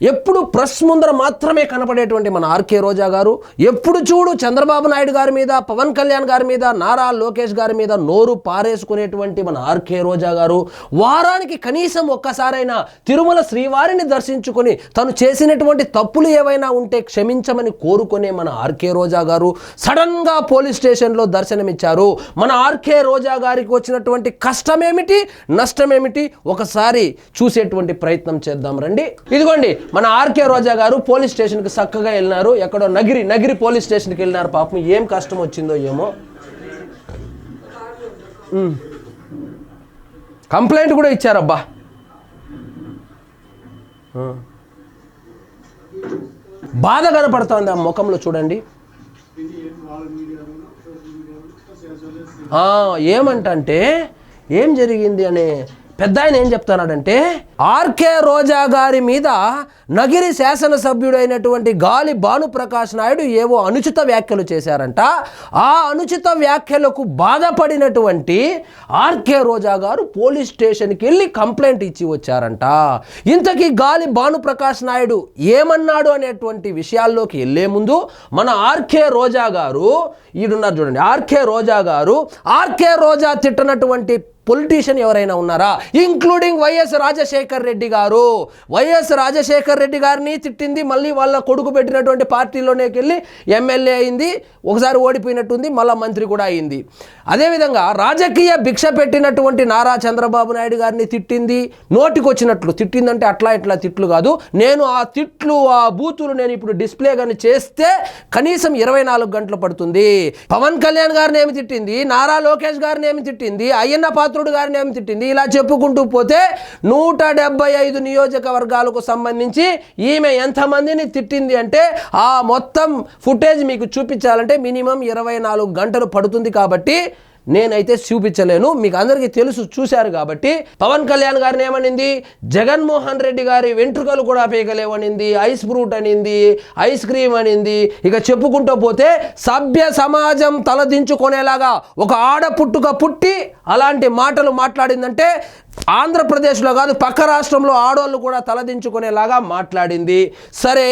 ఎప్పుడు ప్రెస్ ముందర మాత్రమే కనపడేటువంటి మన ఆర్కే రోజా గారు ఎప్పుడు చూడు చంద్రబాబు నాయుడు గారి మీద పవన్ కళ్యాణ్ గారి మీద నారా లోకేష్ గారి మీద నోరు పారేసుకునేటువంటి మన ఆర్కే రోజా గారు వారానికి కనీసం ఒక్కసారైనా తిరుమల శ్రీవారిని దర్శించుకొని తను చేసినటువంటి తప్పులు ఏవైనా ఉంటే క్షమించమని కోరుకునే మన ఆర్కే రోజా గారు సడన్గా పోలీస్ స్టేషన్లో దర్శనమిచ్చారు. మన ఆర్కే రోజా గారికి వచ్చినటువంటి కష్టమేమిటి నష్టమేమిటి ఒకసారి చూసేటువంటి ప్రయత్నం చేద్దాం రండి. ఇదిగోండి మన ఆర్కే రోజా గారు పోలీస్ స్టేషన్కి చక్కగా వెళ్ళినారు. ఎక్కడో నగిరి నగిరి పోలీస్ స్టేషన్కి వెళ్ళినారు పాపం. ఏం కష్టం వచ్చిందో ఏమో. కంప్లైంట్ కూడా ఇచ్చారబ్బా. బాధ కనపడుతోంది ఆ ముఖంలో చూడండి. ఏమంటే ఏమంటంటే ఏం జరిగింది అనే పెద్ద ఆయన ఏం చెప్తున్నాడంటే ఆర్కే రోజా గారి మీద నగిరి శాసనసభ్యుడైనటువంటి గాలి భానుప్రకాష్ నాయుడు ఏవో అనుచిత వ్యాఖ్యలు చేశారంట. ఆ అనుచిత వ్యాఖ్యలకు బాధపడినటువంటి ఆర్కే రోజా గారు పోలీస్ స్టేషన్కి వెళ్ళి కంప్లైంట్ ఇచ్చి వచ్చారంట. ఇంతకీ గాలి భానుప్రకాష్ నాయుడు ఏమన్నాడు అనేటువంటి విషయాల్లోకి వెళ్ళే ముందు మన ఆర్కే రోజా గారు ఈడున్నారు చూడండి ఆర్కే రోజా గారు ఆర్కే రోజా తిట్టనటువంటి పొలిటీషియన్ ఎవరైనా ఉన్నారా? ఇంక్లూడింగ్ వైఎస్ రాజశేఖర్ రెడ్డి గారు. వైఎస్ రాజశేఖర్ రెడ్డి గారిని తిట్టింది మళ్ళీ వాళ్ళ కొడుకు పెట్టినటువంటి పార్టీలోనేకి వెళ్ళి ఎమ్మెల్యే అయింది ఒకసారి ఓడిపోయినట్టుంది మళ్ళీ మంత్రి కూడా అయింది. అదేవిధంగా రాజకీయ భిక్ష పెట్టినటువంటి నారా చంద్రబాబు నాయుడు గారిని తిట్టింది నోటికొచ్చినట్లు. తిట్టిందంటే అట్లా ఇట్లా తిట్లు కాదు. నేను ఆ తిట్లు ఆ బూతులు నేను ఇప్పుడు డిస్ప్లే కానీ చేస్తే కనీసం ఇరవై నాలుగు గంటలు పడుతుంది. పవన్ కళ్యాణ్ గారిని ఏమి తిట్టింది? నారా లోకేష్ గారిని ఏమి తిట్టింది? అయ్యన్న పాత్ర పాత్రుడు గారిని ఏమి తిట్టింది? ఇలా చెప్పుకుంటూ పోతే నూట డెబ్బై ఐదు నియోజకవర్గాలకు సంబంధించి ఈమె ఎంతమందిని తిట్టింది అంటే ఆ మొత్తం ఫుటేజ్ మీకు చూపించాలంటే మినిమం ఇరవై నాలుగు గంటలు పడుతుంది కాబట్టి నేనైతే చూపించలేను. మీకు అందరికీ తెలుసు చూశారు కాబట్టి. పవన్ కళ్యాణ్ గారిని ఏమనింది? జగన్మోహన్ రెడ్డి గారి వెంట్రుకలు కూడా పీకలేవనింది. ఐస్ ఫ్రూట్ అనింది ఐస్ క్రీమ్ అనింది. ఇక చెప్పుకుంటూ పోతే సభ్య సమాజం తలదించుకునేలాగా ఒక ఆడ పుట్టుక పుట్టి అలాంటి మాటలు మాట్లాడిందంటే ఆంధ్రప్రదేశ్లో కాదు పక్క రాష్ట్రంలో ఆడవాళ్ళు కూడా తలదించుకునేలాగా మాట్లాడింది. సరే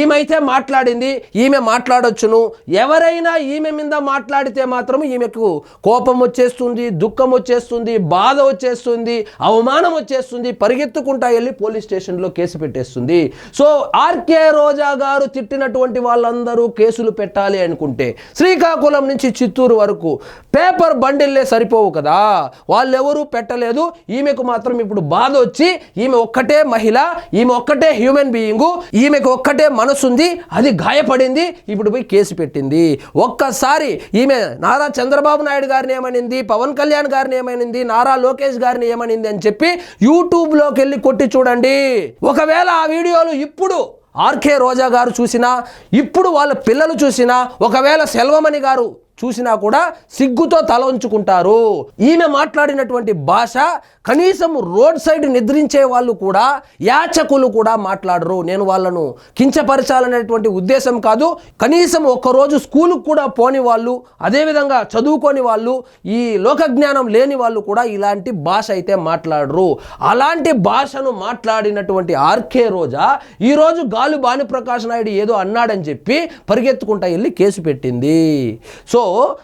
ఈమె మాట్లాడింది ఈమె మాట్లాడొచ్చును. ఎవరైనా ఈమె మీద మాట్లాడితే మాత్రం ఈమెకు కోపం వచ్చేస్తుంది దుఃఖం వచ్చేస్తుంది బాధ వచ్చేస్తుంది అవమానం వచ్చేస్తుంది పరిగెత్తుకుంటా వెళ్ళి పోలీస్ స్టేషన్లో కేసు పెట్టేస్తుంది. సో ఆర్కే రోజా గారు తిట్టినటువంటి వాళ్ళందరూ కేసులు పెట్టాలి అనుకుంటే శ్రీకాకుళం నుంచి చిత్తూరు వరకు పేపర్ బండిల్లే సరిపోవు కదా. వాళ్ళెవరూ పెట్టలేదు ఈమెకు మాత్రం ఇప్పుడు బాధ వచ్చి ఈమె ఒక్కటే మహిళ ఈమె ఒక్కటే హ్యూమన్ బీయింగ్ ఈమెకు ఒక్కటే మనసుంది అది గాయపడింది ఇప్పుడు పోయి కేసు పెట్టింది. ఒక్కసారి ఈమె నారా చంద్రబాబు నాయుడు గారిని ఏమనింది పవన్ కళ్యాణ్ గారిని ఏమనింది నారా లోకేష్ గారిని ఏమనింది అని చెప్పి యూట్యూబ్లోకి వెళ్ళి కొట్టి చూడండి. ఒకవేళ ఆ వీడియోలు ఇప్పుడు ఆర్కే రోజా గారు చూసినా ఇప్పుడు వాళ్ళ పిల్లలు చూసినా ఒకవేళ సెల్వమణి గారు చూసినా కూడా సిగ్గుతో తల ఉంచుకుంటారు ఈమె మాట్లాడినటువంటి భాష కనీసం రోడ్ సైడ్ నిద్రించే వాళ్ళు కూడా యాచకులు కూడా మాట్లాడరు. నేను వాళ్ళను కించపరచాలనేటువంటి ఉద్దేశం కాదు. కనీసం ఒక్కరోజు స్కూలుకు కూడా పోని వాళ్ళు అదేవిధంగా చదువుకోని వాళ్ళు ఈ లోకజ్ఞానం లేని వాళ్ళు కూడా ఇలాంటి భాష అయితే మాట్లాడరు. అలాంటి భాషను మాట్లాడినటువంటి ఆర్కే రోజా ఈరోజు గాలు భానుప్రకాష్ నాయుడు ఏదో అన్నాడని చెప్పి పరిగెత్తుకుంటా వెళ్ళి కేసు పెట్టింది. సో So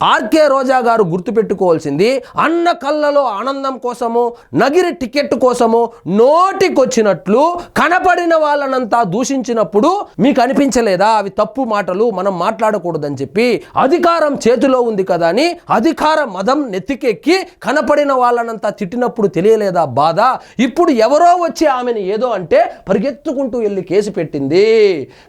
ఆర్కే రోజా గారు గుర్తుపెట్టుకోవాల్సింది అన్న కళ్ళలో ఆనందం కోసము నగిరి టికెట్ కోసము నోటికొచ్చినట్లు కనపడిన వాళ్ళనంతా దూషించినప్పుడు మీకు అనిపించలేదా? అవి తప్పు మాటలు మనం మాట్లాడకూడదని చెప్పి అధికారం చేతిలో ఉంది కదా అని అధికార మదం నెత్తికెక్కి కనపడిన వాళ్ళనంతా తిట్టినప్పుడు తెలియలేదా బాధ? ఇప్పుడు ఎవరో వచ్చి ఆమెను ఏదో అంటే పరిగెత్తుకుంటూ వెళ్ళి కేసు పెట్టింది.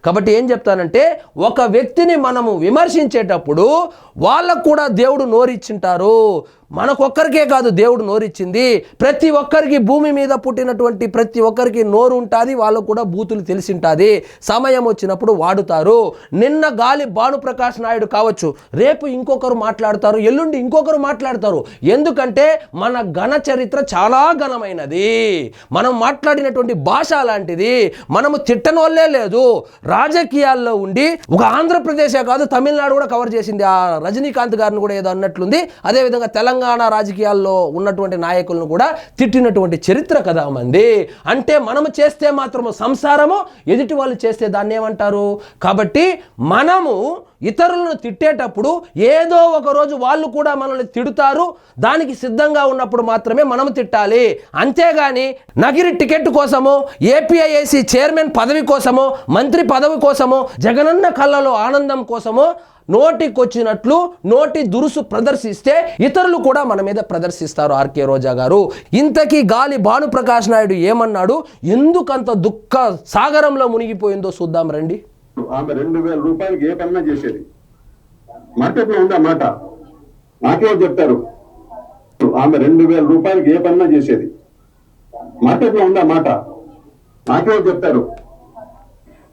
కాబట్టి ఏం చెప్తానంటే ఒక వ్యక్తిని మనము విమర్శించేటప్పుడు వాళ్ళ కూడా దేవుడు నోరిచ్చింటారు. మనకొక్కరికే కాదు దేవుడు నోరిచ్చింది. ప్రతి ఒక్కరికి భూమి మీద పుట్టినటువంటి ప్రతి ఒక్కరికి నోరు ఉంటుంది వాళ్ళకు కూడా బూతులు తెలిసింటుంది. సమయం వచ్చినప్పుడు వాడుతారు. నిన్న గాలి భానుప్రకాష్ నాయుడు కావచ్చు రేపు ఇంకొకరు మాట్లాడతారు ఎల్లుండి ఇంకొకరు మాట్లాడతారు. ఎందుకంటే మన ఘన చరిత్ర చాలా ఘనమైనది. మనం మాట్లాడినటువంటి భాష లాంటిది. మనము తిట్టని వాళ్ళే లేదు. రాజకీయాల్లో ఉండి ఒక ఆంధ్రప్రదేశే కాదు తమిళనాడు కూడా కవర్ చేసింది. ఆ రజనీకాంత్ గారిని కూడా ఏదో అన్నట్లుంది. అదేవిధంగా తెలంగాణ తెలంగాణ రాజకీయాల్లో ఉన్నటువంటి నాయకులను కూడా తిట్టినటువంటి చరిత్ర కదా మంది. అంటే మనము చేస్తే మాత్రము సంసారము ఎదుటి వాళ్ళు చేస్తే దాన్ని ఏమంటారు? కాబట్టి మనము ఇతరులను తిట్టేటప్పుడు ఏదో ఒక రోజు వాళ్ళు కూడా మనల్ని తిడుతారు. దానికి సిద్ధంగా ఉన్నప్పుడు మాత్రమే మనం తిట్టాలి. అంతేగాని నగిరి టికెట్ కోసము ఏపీఐఏసీ చైర్మన్ పదవి కోసము మంత్రి పదవి కోసము జగనన్న కళ్ళలో ఆనందం కోసము నోటికొచ్చినట్లు నోటి దురుసు ప్రదర్శిస్తే ఇతరులు కూడా మన మీద ప్రదర్శిస్తారు ఆర్కే రోజా గారు. ఇంతకీ గాలి భానుప్రకాష్ నాయుడు ఏమన్నాడు? ఎందుకంత దుఃఖ సాగరంలో మునిగిపోయిందో చూద్దాం రండి. ఆమె రెండు వేల రూపాయలకి ఏ పన్నా చేసేది. మార్కెట్లో ఉందా మాట? నాకే చెప్తారు? ఆమె రెండు వేల రూపాయలకి ఏ పన్నా చేసేది. మార్కెట్లో ఉందా మాట? నాకే చెప్తారు?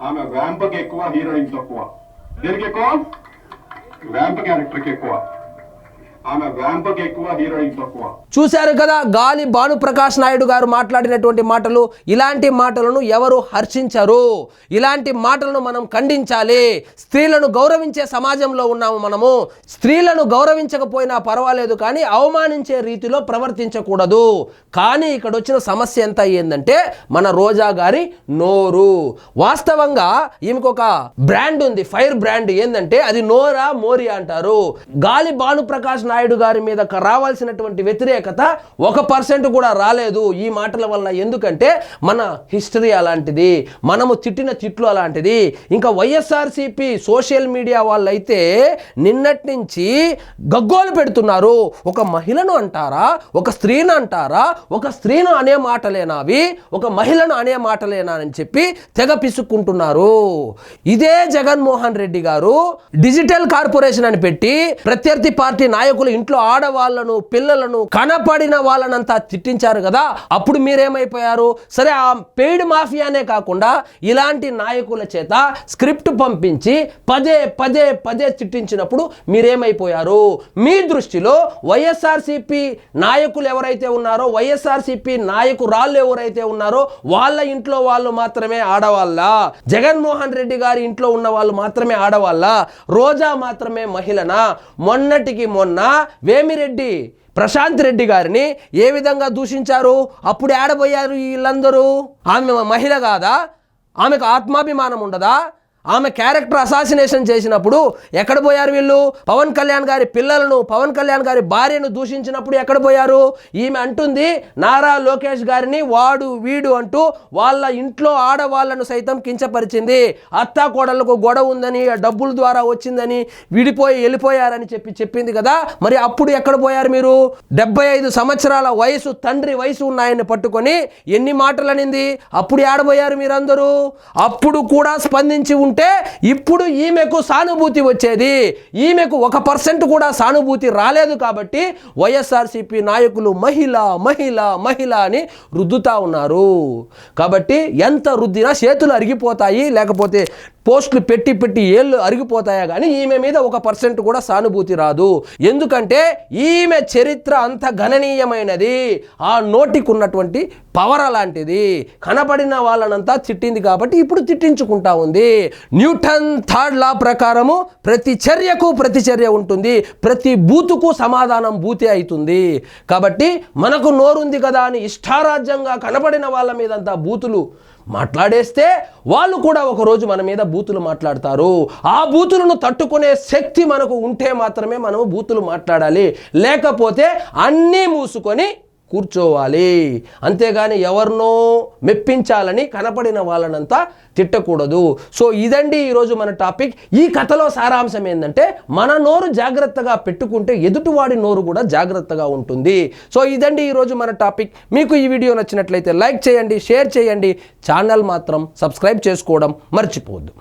ఆమె ర్యాంప్కి ఎక్కువ హీరోయిన్ తక్కువ. దేనికి ఎక్కువ ర్యాంప్ క్యారెక్టర్కి ఎక్కువ ఆమె ఎక్కువ హీరోయిన్ తక్కువ. చూశారు కదా గాలి భానుప్రకాష్ నాయుడు గారు మాట్లాడినటువంటి మాటలు ఇలాంటి మాటలను ఎవరు హర్షించరు. ఇలాంటి మాటలను మనం ఖండించాలి. స్త్రీలను గౌరవించే సమాజంలో ఉన్నాము మనము. స్త్రీలను గౌరవించకపోయినా పర్వాలేదు కానీ అవమానించే రీతిలో ప్రవర్తించకూడదు. కానీ ఇక్కడ వచ్చిన సమస్య ఎంత ఏంటంటే మన రోజా గారి నోరు. వాస్తవంగా ఈమెకు ఒక బ్రాండ్ ఉంది ఫైర్ బ్రాండ్. ఏంటంటే అది నోరా మోరి అంటారు. గాలి భానుప్రకాష్ నాయుడు గారి మీద రావాల్సినటువంటి వ్యతిరేకత ఒక పర్సెంట్ కూడా రాలేదు. ఈ మాటల వల్ల ఎందుకంటే మన హిస్టరీ అలాంటిది మనము తిట్టిన తిట్లు అలాంటిది. ఇంకా వైఎస్ఆర్సిపి సోషల్ మీడియా వాళ్ళైతే నిన్నటి నుంచి గగ్గోలు పెడుతున్నారు. ఒక మహిళను అంటారా? ఒక స్త్రీని అంటారా? ఒక స్త్రీను అనే మాటలేనావి ఒక మహిళను అనే మాటలేనా అని చెప్పి తెగ పిసుక్కుంటున్నారు. ఇదే జగన్మోహన్ రెడ్డి గారు డిజిటల్ కార్పొరేషన్ అని పెట్టి ప్రత్యర్థి పార్టీ నాయకులు ఇంట్లో ఆడవాళ్ళను పిల్లలను కనపడిన వాళ్ళనంతా తిట్టించారు కదా అప్పుడు మీరేమైపోయారు? సరే ఆ పెయిడ్ మాఫియానే కాకుండా ఇలాంటి నాయకుల చేత స్క్రిప్ట్ పంపించి పదే పదే పదే తిట్టించినప్పుడు మీరేమైపోయారు? మీ దృష్టిలో వైఎస్ఆర్సిపి నాయకులు ఎవరైతే ఉన్నారో వైఎస్ఆర్సిపి నాయకురాళ్ళు ఎవరైతే ఉన్నారో వాళ్ళ ఇంట్లో వాళ్ళు మాత్రమే ఆడవాళ్ళ? జగన్మోహన్ రెడ్డి గారి ఇంట్లో ఉన్న వాళ్ళు మాత్రమే ఆడవాళ్ళ? రోజా మాత్రమే మహిళనా? మొన్నటికి మొన్న వేమిరెడ్డి ప్రశాంత్ రెడ్డి గారిని ఏ విధంగా దూషించారు? అప్పుడు ఏడబోయారు వీళ్ళందరూ? ఆమె మహిళ కాదా? ఆమెకు ఆత్మాభిమానం ఉండదా? ఆమె క్యారెక్టర్ అసాసినేషన్ చేసినప్పుడు ఎక్కడ పోయారు వీళ్ళు? పవన్ కళ్యాణ్ గారి పిల్లలను పవన్ కళ్యాణ్ గారి భార్యను దూషించినప్పుడు ఎక్కడ పోయారు? ఈమె అంటుంది నారా లోకేష్ గారిని వాడు వీడు అంటూ వాళ్ళ ఇంట్లో ఆడవాళ్ళను సైతం కించపరిచింది. అత్త కోడలకు గొడవ ఉందని డబ్బుల ద్వారా వచ్చిందని విడిపోయి వెళ్ళిపోయారని చెప్పి చెప్పింది కదా. మరి అప్పుడు ఎక్కడ పోయారు మీరు? డెబ్బై ఐదు సంవత్సరాల వయసు తండ్రి వయసు ఉన్నాయని పట్టుకొని ఎన్ని మాటలు అనింది అప్పుడు ఆడబోయారు మీరందరూ? అప్పుడు కూడా స్పందించి ఉంటే ఇప్పుడు ఈమెకు సానుభూతి వచ్చేది. ఈమెకు ఒక పర్సెంట్ కూడా సానుభూతి రాలేదు కాబట్టి వైఎస్ఆర్సీపీ నాయకులు మహిళ మహిళ మహిళ అని రుద్దుతా ఉన్నారు. కాబట్టి ఎంత రుద్దినా చేతులు అరిగిపోతాయి. లేకపోతే పోస్టులు పెట్టి పెట్టి ఏళ్ళు అరిగిపోతాయా కానీ ఈమె మీద ఒక పర్సెంట్ కూడా సానుభూతి రాదు. ఎందుకంటే ఈమె చరిత్ర అంత గణనీయమైనది. ఆ నోటికి ఉన్నటువంటి పవర్ అలాంటిది. కనపడిన వాళ్ళనంతా తిట్టింది కాబట్టి ఇప్పుడు తిట్టించుకుంటా ఉంది. న్యూటన్ థర్డ్ లా ప్రకారము ప్రతి చర్యకు ప్రతిచర్య ఉంటుంది. ప్రతి బూతుకు సమాధానం బూతే అవుతుంది కాబట్టి మనకు నోరుంది కదా అని ఇష్టారాజ్యంగా కనపడిన వాళ్ళ మీదంతా బూతులు మాట్లాడేస్తే వాళ్ళు కూడా ఒకరోజు మన మీద బూతులు మాట్లాడతారు. ఆ బూతులను తట్టుకునే శక్తి మనకు ఉంటే మాత్రమే మనము బూతులు మాట్లాడాలి. లేకపోతే అన్నీ మూసుకొని కూర్చోవాలి. అంతేగాని ఎవరినో మెప్పించాలని కనపడిన వాళ్ళనంతా తిట్టకూడదు. సో ఇదండి ఈరోజు మన టాపిక్. ఈ కథలో సారాంశం ఏంటంటే మన నోరు జాగ్రత్తగా పెట్టుకుంటే ఎదుటివాడి నోరు కూడా జాగ్రత్తగా ఉంటుంది. సో ఇదండి ఈరోజు మన టాపిక్. మీకు ఈ వీడియో నచ్చినట్లయితే లైక్ చేయండి షేర్ చేయండి. ఛానల్ మాత్రం సబ్స్క్రైబ్ చేసుకోవడం మర్చిపోవద్దు.